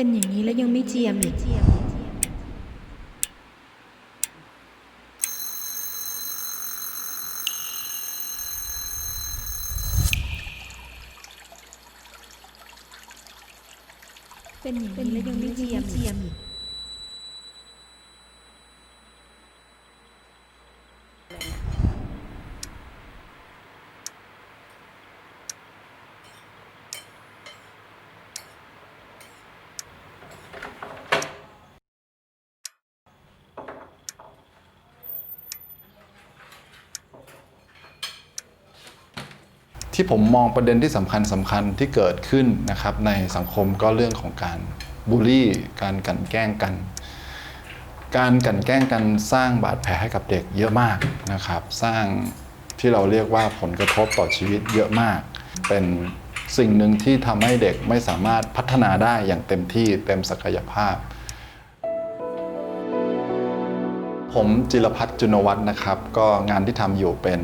เป็นอย่างนี้แล้วยังไม่เจียมอีกเป็นอย่างนี้แล้วยังไม่เจียมเจียมอีก ที่ผมมองประเด็นที่สำคัญสำคัญที่เกิดขึ้นนะครับในสังคมก็เรื่องของการบูลลี่ การกันแกล้งกัน การกันแกล้งกันสร้างบาดแผลให้กับเด็กเยอะมากนะครับ สร้างที่เราเรียกว่าผลกระทบต่อชีวิตเยอะมาก เป็นสิ่งหนึ่งที่ทำให้เด็กไม่สามารถพัฒนาได้อย่างเต็มที่เต็มศักยภาพ ผมจิรพัฒน์จุนวัฒน์นะครับ ก็งานที่ทำอยู่เป็น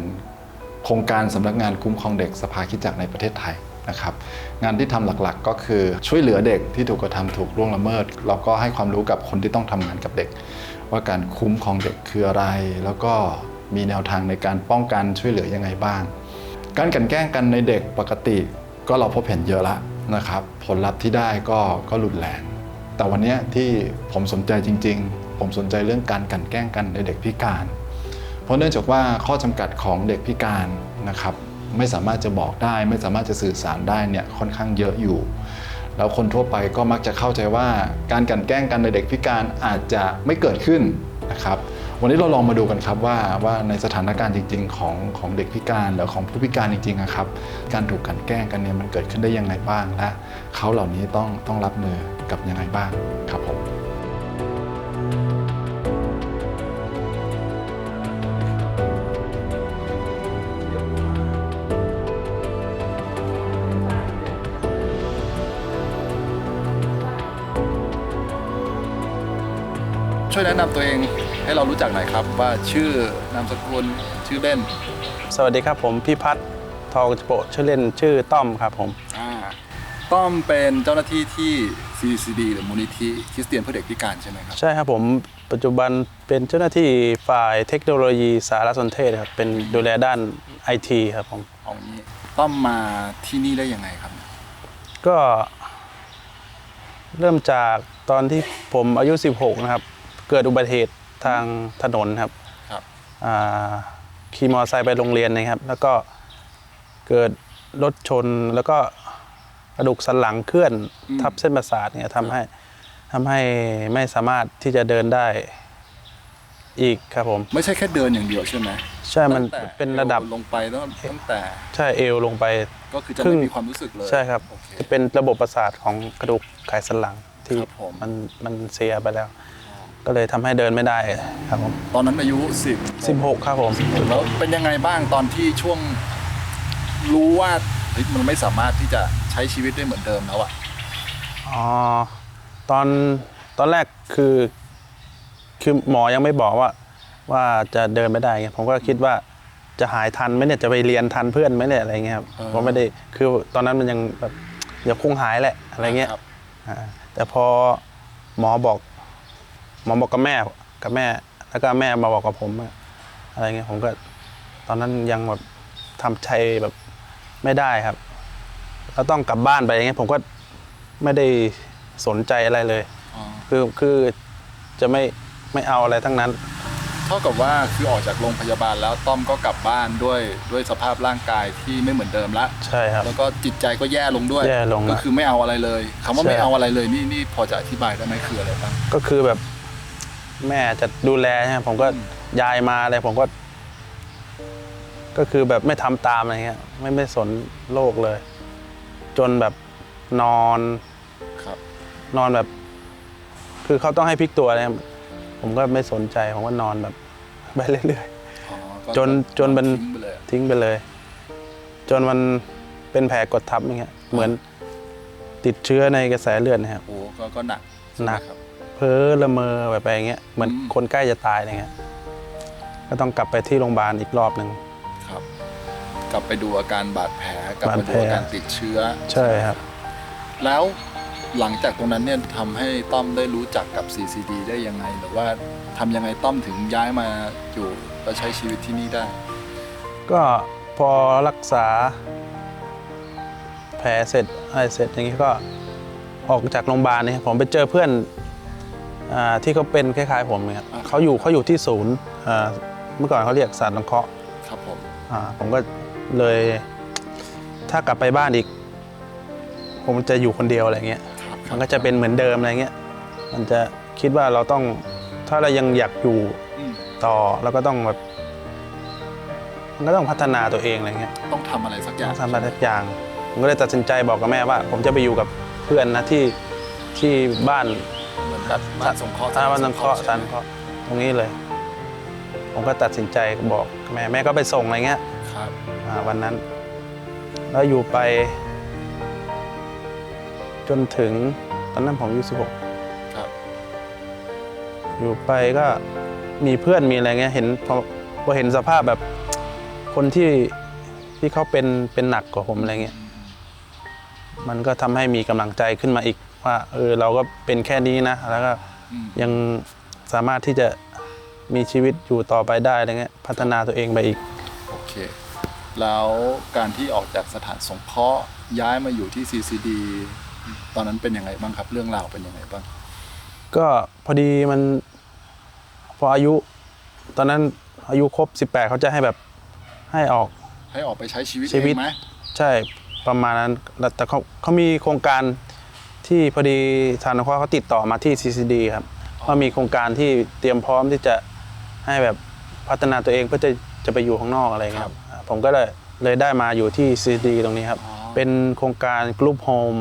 โครงการสำนักงานคุ้มครองเด็กสภาคิดจักรในประเทศไทยนะครับงานที่ทำหลักๆ ก็คือช่วยเหลือเด็กที่ถูกกระทำถูกล่วงละเมิด แล้วก็ให้ความรู้กับคนที่ต้องทำงานกับเด็ก ว่าการคุ้มครองเด็กคืออะไร แล้วก็มีแนวทางในการป้องกันช่วยเหลือยังไงบ้าง การกันแกล้งกันในเด็กปกติก็เราพบเห็นเยอะละนะครับผลลัพธ์ที่ได้ก็ก็รุนแรง แต่วันนี้ที่ผมสนใจจริง ๆ ผมสนใจเรื่องการกันแกล้งกันในเด็กพิการ เพราะเนื่องจากว่าข้อจำกัดของเด็กพิการนะครับไม่สามารถจะบอกได้ ไม่สามารถจะสื่อสารได้เนี่ยค่อนข้างเยอะอยู่ แล้วคนทั่วไปก็มักจะเข้าใจว่าการกันแกล้งกันในเด็กพิการอาจจะไม่เกิดขึ้นนะครับวันนี้เราลองมาดูกันครับว่าว่าในสถานการณ์จริง ๆ ของของเด็กพิการหรือของผู้พิการจริงๆนะครับการถูกกันแกล้งกันเนี่ยมันเกิดขึ้นได้ยังไงบ้างและเขาเหล่านี้ต้องต้องรับมือกับยังไงบ้างครับผม ช่วยแนะนำตัวเองให้เรารู้จักหน่อยครับ ว่าชื่อนามสกุลชื่อเล่นสวัสดีครับผมพี่พัฒน์ทองจโปะชื่อเล่นชื่อต้อมครับผม อ่าต้อมเป็นเจ้าหน้าที่ที่ CCD หรือมูลนิธิคริสเตียนเพื่อเด็กพิการใช่ไหมครับ ใช่ครับผมปัจจุบันเป็นเจ้าหน้าที่ฝ่ายเทคโนโลยีสารสนเทศครับเป็นดูแลด้านไอทีครับผมเอางี้ต้อมมาที่นี่ได้ยังไงครับ ก็ เริ่มจากตอนที่ผมอายุ 16 นะครับ เกิดอุบัติเหตุทางถนนครับครับ อ่าขี่มอเตอร์ไซค์ไปโรงเรียนนะครับ แล้วก็เกิดรถชนแล้วก็กระดูกสันหลังเคลื่อนทับเส้นประสาทเนี่ยทำให้ทำให้ไม่สามารถที่จะเดินได้อีกครับผม ไม่ใช่แค่เดินอย่างเดียวใช่ไหมใช่มันตั้งแต่เป็นระดับอวลงไปตั้งตั้งแต่ใช่เอวลงไป ก็คือจะครึ่ไม่ง มีความรู้สึกเลยใช่ครับ โอเคจะเป็นระบบประสาทของกระดูกไขสันหลังที่ครับผม มันมันเสียไปแล้ว ก็เลยทำให้เดินไม่ได้ครับผมตอนนั้นอายุ10 16ครับผมแล้วเป็นยังไงบ้างตอนที่ช่วงรู้ว่าเฮ้ยมันไม่สามารถที่จะใช้ชีวิตได้เหมือนเดิมแล้วอะอ๋อตอนตอนแรกคือคือหมอยังไม่บอกว่า ว่าจะเดินไม่ได้ไงผมก็คิดว่าจะหายทันไหมเนี่ยจะไปเรียนทันเพื่อนไหมเนี่ยอะไรเงี้ยครับผมไม่ได้คือตอนนั้นมันยังแบบเดี๋ยวคงหายแหละอะไรเงี้ยครับอ่าแต่พอหมอบอกห มอบอกกับแม่กับแม่ แล้วก็แม่มาบอกกับผมอะอะไรเงี้ยผมก็ ตอนนั้นยังแบบทำใจแบบไม่ได้ครับแล้วต้องกลับบ้านไปอย่างเงี้ยผมก็ไม่ได้สนใจอะไรเลยอ๋อคือคือจะไม่ไม่เอาอะไรทั้งนั้น เท่ากับว่าคือออกจากโรงพยาบาลแล้วต้อมก็กลับบ้านด้วยด้วยสภาพร่างกายที่ไม่เหมือนเดิมละใช่ครับแล้วก็จิตใจก็แย่ลงด้วยแย่ลงอะก็คือไม่เอาอะไรเลยคำว่าใช่ไม่เอาอะไรเลยนี่นี่พอจะอธิบายได้ไหมคืออะไรบ้างก็คือแบบ แม่จะดูแลใช่ไหมผมก็ยายมาอะไรผมก็ ก็คือแบบไม่ทำตามอะไรเงี้ย ไม่ไม่สนโลกเลย จนแบบนอนครับ นอนแบบ คือเขาต้องให้พลิกตัวเนี่ยผมก็ไม่สนใจผมก็นอนแบบไปเรื่อยอ๋อก็จนจนมันทิ้งไปเลยๆทิ้งไปเลย จนมันเป็นแผลกดทับอย่างเงี้ยเหมือนติดเชื้อในกระแสเลือดนะครับโอ้ก็ก็หนักหนักใช่ไมครับ เพ้อละเมอแบบไปอย่างเงี้ยเหมือนอืมคนใกล้จะตายอะไรเงี้ยก็ต้องกลับไปที่โรงพยาบาลอีกรอบหนึ่งครับ กลับไปดูอาการบาดแผลกลับไปบาดแผดูลอาการติดเชื้อ ใช่ครับ แล้วหลังจากตรงนั้นเนี่ยทำให้ต้อมได้รู้จักกับ CCD ได้ยังไง หรือว่าทำยังไงต้อมถึงย้ายมาอยู่และใช้ชีวิตที่นี่ได้ ก็พอรักษา แผลเสร็จอะไรเสร็จอย่างนี้ก็ออกจากโรงพยาบาลเนี่ยผมไปเจอเพื่อนอา ที่เขาเป็นคล้ายๆผมเนี่ยครับอ่าเขาอยู่เขาอยู่ที่ศูนย์อ่าเมื่อก่อนเขาเรียกสัตว์สังเคราะห์ครับผมอ่าผมก็เลยถ้ากลับไปบ้านอีก ผมจะอยู่คนเดียวอะไรเงี้ยครับมันก็จะเป็นเหมือนเดิมอะไรเงี้ยมันจะคิดว่าเราต้องถ้าเรายังอยากอยู่อืมต่อเราก็ต้องแบบมันก็ต้องพัฒนาตัวเองอะไรเงี้ยต้องทำอะไรสักอย่างทำอะไรสักอย่างผมก็เลยตัดสินใจบอกกับแม่ว่า ผมจะไปอยู่กับเพื่อนนะที่ที่บ้าน เหมือนแบบบ้านสงเคราะห์อ่าบ้านสังเคราะห์ใช่สันไหมเคราะห์ตรงนี้เลย ผมก็ตัดสินใจบอกแม่แม่ก็ไปส่งอะไรเงี้ยครับอ่าวันนั้น แล้วอยู่ไป จนถึงตอนนั้นผมอายุสิบหกครับอยู่ไปก็มีเพื่อนมีอะไรเงี้ยเห็นพอพอเห็นสภาพแบบคนที่ที่เขาเป็นเป็นหนักกว่าผมอะไรเงี้ยมันก็ทำให้มีกำลังใจขึ้นมาอีก ว่าเออเราก็เป็นแค่นี้นะ แล้วก็อืมยังสามารถที่จะมีชีวิตอยู่ต่อไปได้อะไรเงี้ยพัฒนาตัวเองไปอีก โอเค แล้วการที่ออกจากสถานสงเคราะห์ย้ายมาอยู่ที่ CCD ตอนนั้นเป็นยังไงบ้างครับ เรื่องราวเป็นยังไงบ้าง ก็พอดีมันพออายุ ตอนนั้นอายุครบ 18 เขาจะให้แบบให้ออกให้ออกไปใช้ชีวิตชีวิตเองไหมใช่ประมาณนั้นแล้วแต่เขาเขามีโครงการ ที่พอดีทางนครเขาติดต่อมาที่ CCD ครับว่ามีโครงการที่เตรียมพร้อมที่จะให้แบบพัฒนาตัวเองเพื่อจะจะไปอยู่ข้างนอกอะไรเงี้ยครับอ่าผมก็เลยเลยได้มาอยู่ที่ CCD ตรงนี้ครับอ๋อเป็นโครงการกลุ่มโฮม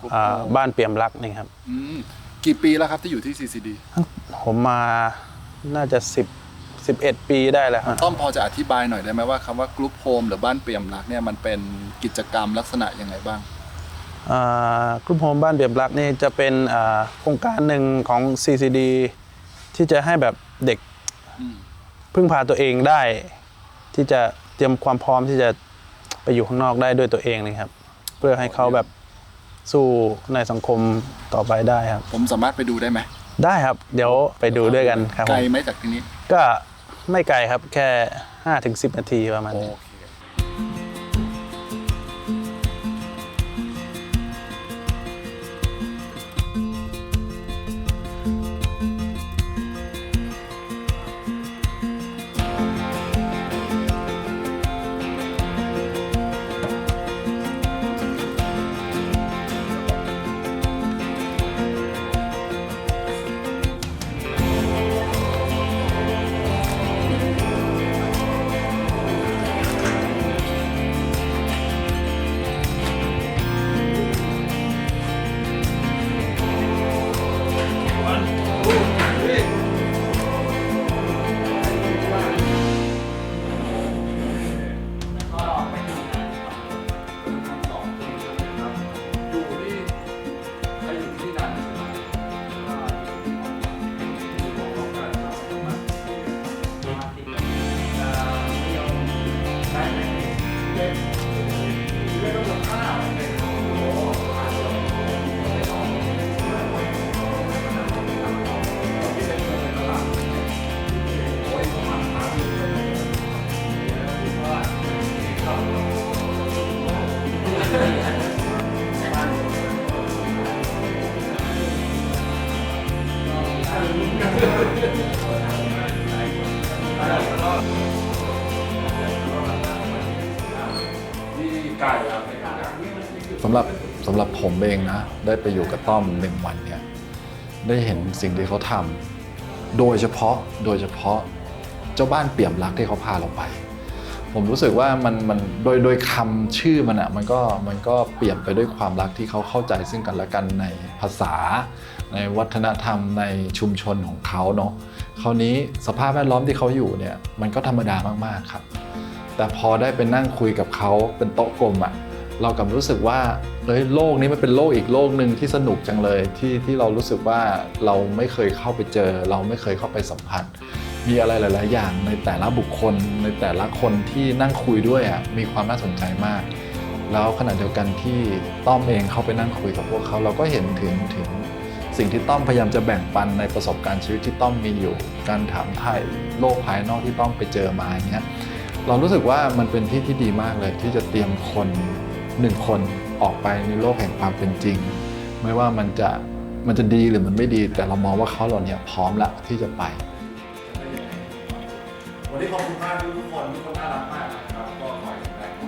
กลุ่มอ่าโฮมบ้านเปี่ยมรักนี่ครับอืมกี่ปีแล้วครับที่อยู่ที่ CCD ผมมาน่าจะ 10 11 ปีได้แล้วครับต้อมพอจะอธิบายหน่อยได้ไหมว่าคำว่ากรุ๊ปโฮมหรือบ้านเปี่ยมรักเนี่ยมันเป็นกิจกรรมลักษณะยังไงบ้างอ่า กลุ่มโฮมบ้านเปี่ยมรักนี่จะเป็นอ่าโครงการหนึ่งของ CCD ที่จะให้แบบเด็กอืมพึ่งพาตัวเองได้ ที่จะเตรียมความพร้อมที่จะไปอยู่ข้างนอกได้ด้วยตัวเองนะครับ เพื่อให้เขาแบบสู้ในสังคมต่อไปได้ครับ ผมสามารถไปดูได้ไหมได้ครับ เดี๋ยวไปดูด้วยกันครับไกผลมไหมจากที่นี้ ก็ไม่ไกลครับแค่5-10 นาทีประมาณโอนี้ ผมเองนะ ได้ไปอยู่กับต้อมหนึ่งวันเนี่ยได้เห็นสิ่งที่เขาทำโดยเฉพาะโดยเฉพาะเจ้าบ้านเปี่ยมรักที่เขาพาเราไป ผมรู้สึกว่ามันมันโดยโดยคำชื่อมันอะ่ะมันก็มันก็เปลี่ยนไปด้วยความรักที่เขาเข้าใจซึ่งกันและกันในภาษา ในวัฒนธรรมในชุมชนของเขาเนาะคราวนี้สภาพแวดล้อมที่เขาอยู่เนี่ยมันก็ธรรมดามากๆครับ แต่พอได้ไปนั่งคุยกับเขาเป็นโต๊ะกลมอะ่ะ เรากลับรู้สึกว่าเอ้ยโลกนี้มันเป็นโลกอีกโลกหนึ่งที่สนุกจังเลยที่ที่เรารู้สึกว่าเราไม่เคยเข้าไปเจอ เราไม่เคยเข้าไปสัมผัส มีอะไรหลาย ๆ อย่างในแต่ละบุคคล ในแต่ละคนที่นั่งคุยด้วยอะมีความน่าสนใจมาก แล้วขณะเดียวกันที่ต้อมเองเข้าไปนั่งคุยกับพวกเขาเราก็เห็นถึงถึงสิ่งที่ต้อมพยายามจะแบ่งปันในประสบการณ์ชีวิตที่ต้อมมีอยู่ การถามไถ่โลกภายนอกที่ต้อมไปเจอมาอย่างเงี้ยเรารู้สึกว่ามันเป็นที่ที่ดีมากเลยที่จะเตรียมคน หนึ่งคนออกไปในโลกแห่งความเป็นจริง ไม่ว่ามันจะมันจะดีหรือมันไม่ดี แต่เรามองว่าเขาเหล่านี้พร้อมละที่จะไป วันนี้ขอบคุณมากทุกคนทุกคนน่ารักมากนะครับก็ขอให้แข็งแรงค